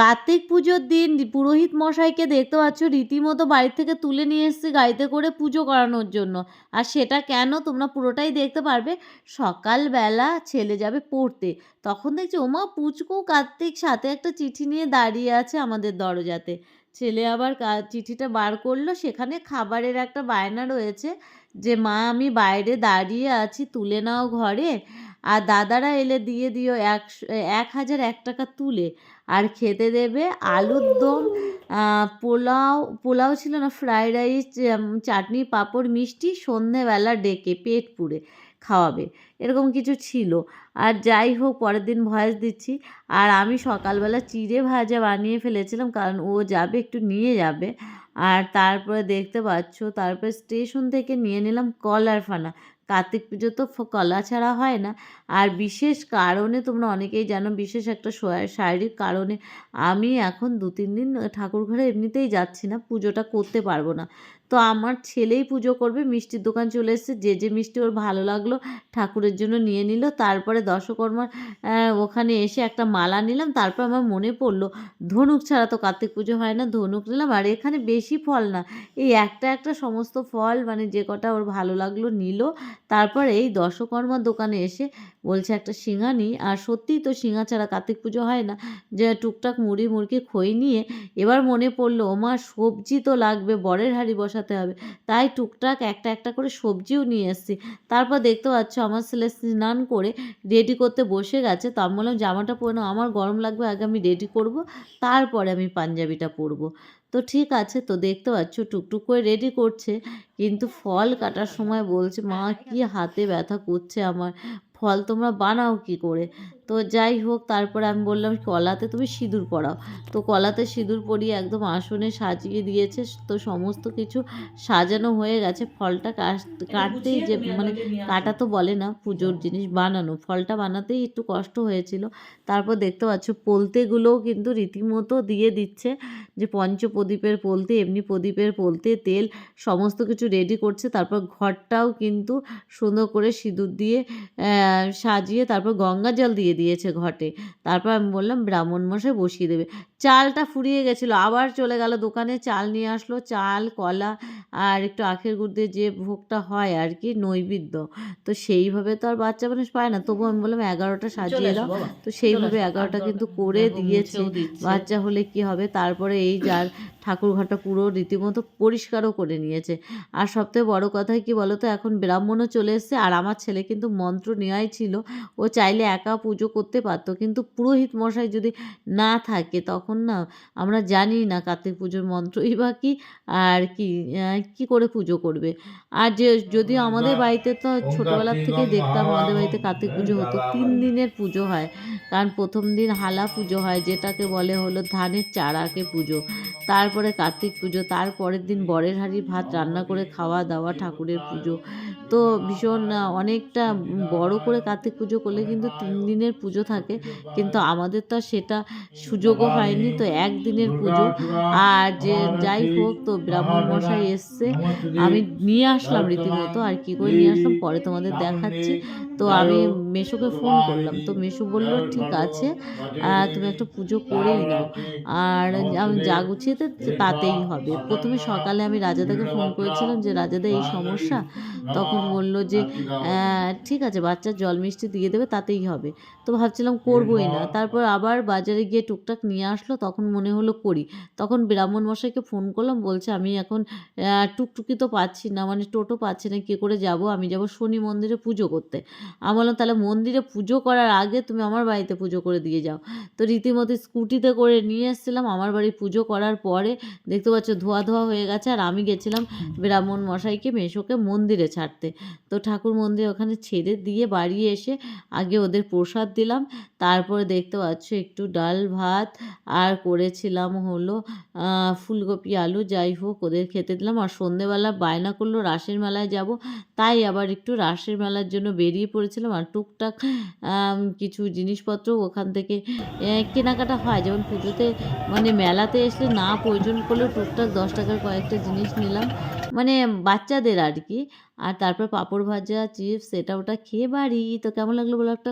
কার্তিক পুজোর দিন পুরোহিত মশাইকে দেখতে পাচ্ছ, রীতিমতো বাড়ি থেকে তুলে নিয়ে এসেছে গাড়িতে করে পুজো করানোর জন্য। আর সেটা কেন তোমরা পুরোটাই দেখতে পারবে? সকালবেলা ছেলে যাবে পড়তে। তখন দেখছি, ওমা, পুচকু কার্তিক সাথে একটা চিঠি নিয়ে দাঁড়িয়ে আছে আমাদের দরজাতে। ছেলে আবার চিঠিটা বার করল। সেখানে খাবারের একটা বায়না রয়েছে যে, মা, আমি বাইরে দাঁড়িয়ে আছি, তুলে নাও ঘরে। আর দাদারা এলে দিয়ে দিও একশো, এক হাজার এক টাকা তুলে। আর খেতে দেবে আলুর দম পোলাও পোলাও ছিল না, ফ্রাইড রাইস চাটনি, পাঁপড়, মিষ্টি, সন্ধেবেলা ডেকে পেট পুড়ে খাওয়াবে। এরকম কিছু ছিল। আর যাই হোক, পরের দিন ভয়েস দিচ্ছি। আর আমি সকালবেলা চিড়ে ভাজা বানিয়ে ফেলেছিলাম, কারণ ও যাবে, একটু নিয়ে যাবে। আর তারপরে দেখতে পাচ্ছ, তারপরে স্টেশন থেকে নিয়ে নিলাম কলার ফানা। কার্তিক পুজো তো কলা ছাড়া হয় না। আর বিশেষ কারণে তোমরা অনেকেই জানো, বিশেষ একটা শারীরিক কারণে আমি এখন দু তিন দিন ঠাকুর ঘরে এমনিতেই যাচ্ছি না, পুজোটা করতে পারব না। তো আমার ছেলেই পুজো করবে, মিষ্টির দোকান চলে এসেছে, যে যে মিষ্টি ওর ভালো লাগল ঠাকুরের জন্য নিয়ে নিল, তারপরে দশকর্মার ওখানে এসে একটা মালা নিলাম, তারপর আমার মনে পড়ল, ধনুক ছাড়া তো কার্তিক পুজো হয় না, ধনুক নিলাম, আর এখানে বেশি ফল না, এই একটা একটা সমস্ত ফল মানে যে কটা ওর ভালো লাগল নিল, তারপর এই দশকর্মার দোকানে এসে বলছে একটা শিঙা নিই আর সত্যিই তো সিঙা ছাড়া কার্তিক পুজো হয় না, যে টুকটাক মুড়ি মুড়কি খই নিয়ে, এবার মনে পড়ল, ওমা, সবজি তো লাগবে, বরের হাঁড়ি বসাতে হবে। তাই টুকটাক একটা একটা করে সবজিও নিয়ে এসেছি। তারপর দেখতে পাচ্ছ আমার ছেলে স্নান করে রেডি করতে বসে গেছে। তো আমি বললাম, জামাটা পরে নাও, আমার গরম লাগবে, আগে আমি রেডি করব, তারপরে আমি পাঞ্জাবিটা পরবো। তো ঠিক আছে, তো দেখতে পাচ্ছ টুকটুক করে রেডি করছে। কিন্তু ফল কাটার সময় বলছে, মা, কি হাতে ব্যথা করছে আমার। ফল তোমরা বানাও কি করে? তো যাই হোক তারপরে আমি বললাম কলাতে তুমি সিঁদুর পরাও। তো কলাতে সিঁদুর পরিয়ে একদম আসনে সাজিয়ে দিয়েছে। তো সমস্ত কিছু সাজানো হয়ে গেছে। ফলটা কাট- কাটতেই যে মানে কাটা তো বলে না পুজোর জিনিস বানানো। ফলটা বানাতেই একটু কষ্ট হয়েছিল। তারপর দেখতে পাচ্ছ পোলতেগুলোও কিন্তু রীতিমতো দিয়ে দিচ্ছে যে পঞ্চপ্রদীপের পোলতে এমনি প্রদীপের পোলতে তেল সমস্ত কিছু রেডি করছে। তারপর ঘরটাও কিন্তু সুন্দর করে সিঁদুর দিয়ে সাজিয়ে তারপর গঙ্গা জল দিয়ে দিয়েছে ঘটে। তারপর আমি বললাম ব্রাহ্মণ মশাই বসিয়ে দেবে। চালটা ফুরিয়ে গেছিল আবার চলে গেল দোকানে চাল নিয়ে আসলো চাল কলা আর একটু আখের গুড় দিয়ে যে ভোগটা হয় আর কি নৈবেদ্য। তো সেইভাবে তো আর বাচ্চা মানুষ পায় না। তবু আমি বললাম এগারোটা সাজিয়ে দাও। তো সেইভাবে এগারোটা কিন্তু করে দিয়েছে। বাচ্চা হলে কি হবে? তারপরে এই যার ঠাকুর ঘরটা পুরো রীতিমতো পরিষ্কারও করে নিয়েছে। আর সবথেকে বড় কথা কি বলো তো এখন ব্রাহ্মণও চলে এসেছে আর আমার ছেলে কিন্তু মন্ত্র নেওয়াই ছিল। ও চাইলে একা পুজো করতে পারতো। কিন্তু পুরোহিত মশাই যদি না থাকে তখন না আমরা জানি না কার্তিক পুজোর মন্ত্রই বা কি আর কি কি করে পুজো করবে। আর যে যদিও আমাদের বাড়িতে তো ছোটোবেলার থেকে দেখতাম আমাদের বাড়িতে কার্তিক পুজো হতো। তিন দিনের পুজো হয়। কারণ প্রথম দিন হালা পুজো হয় যেটাকে বলে হলো ধানের চারাকে পুজো। তারপরে কার্তিক পুজো তারপরের দিন বরের হাঁড়ি ভাত রান্না করে খাওয়া দাওয়া ঠাকুরের পুজো। তো ভীষণ অনেকটা বড় করে কার্তিক পুজো করলে কিন্তু তিন দিনের পুজো থাকে। কিন্তু আমাদের তো সেটা সুযোগও হয়নি তো একদিনের পুজো। আর যে যাই হোক তো ব্রাহ্মণ মশাই এসছে। আমি নিয়ে আসলাম রীতিমতো আর কি করে নিয়ে আসলাম পরে তোমাদের দেখাচ্ছি। তো আমি মেশোকে ফোন করলাম। তো মেশো বলল ঠিক আছে তুমি একটা পুজো করেই নাও। আর আমি যা গুছিয়ে তো তাতেই হবে। প্রথমে সকালে আমি রাজাদাকে ফোন করেছিলাম যে রাজাদা এই সমস্যা? তখন বলল যে ঠিক আছে বাচ্চার জল মিষ্টি দিয়ে দেবে তাতেই হবে। তো ভাবছিলাম করবোই না। তারপর আবার বাজারে গিয়ে টুকটাক নিয়ে আসলো তখন মনে হলো করি। তখন ব্রাহ্মণ মশাইকে ফোন করলাম বলছে আমি এখন টুকটুকি তো পাচ্ছি না মানে টোটো পাচ্ছি না কী করে যাব? আমি যাব শনি মন্দিরে পুজো করতে। আমি বললাম তাহলে মন্দিরে পুজো করার আগে তুমি আমার বাড়িতে পুজো করে দিয়ে যাও। তো রীতিমতো স্কুটিতে করে নিয়ে এসেছিলাম, আমার বাড়ি পুজো করার পরে দেখতে পাচ্ছ ধোয়া ধোয়া হয়ে গেছে আর আমি গেছিলাম ব্রাহ্মণ মশাইকে, মেশোকে মন্দিরে ছাড়তে। তো ঠাকুর মন্দিরে ওখানে ছেড়ে দিয়ে বাড়ি এসে আগে ওদের প্রসাদ দিলাম, তারপরে দেখতে পাচ্ছ একটু ডাল ভাত আর করেছিলাম হলো ফুলকপি আলু যাই হোক ওদের খেতে দিলাম। আর সন্ধেবেলা বায়না করল রাসের মেলায় যাব, তাই আবার একটু রাসের মেলার জন্য বেরিয়ে পড়েছিলাম। আর টুকটাক কিছু জিনিসপত্র ওখান থেকে কেনাকাটা হয়। যেমন পুজোতে মানে মেলাতে এসলে না প্রয়োজন করলেও টুকটাক দশ টাকার কয়েকটা জিনিস নিলাম। মানে বাচ্চাদের আর কি। আর তারপর পাঁপড় ভাজা, চিপস, এটা ওটা খেয়ে বাড়ি। তো কেমন লাগল বলো একটা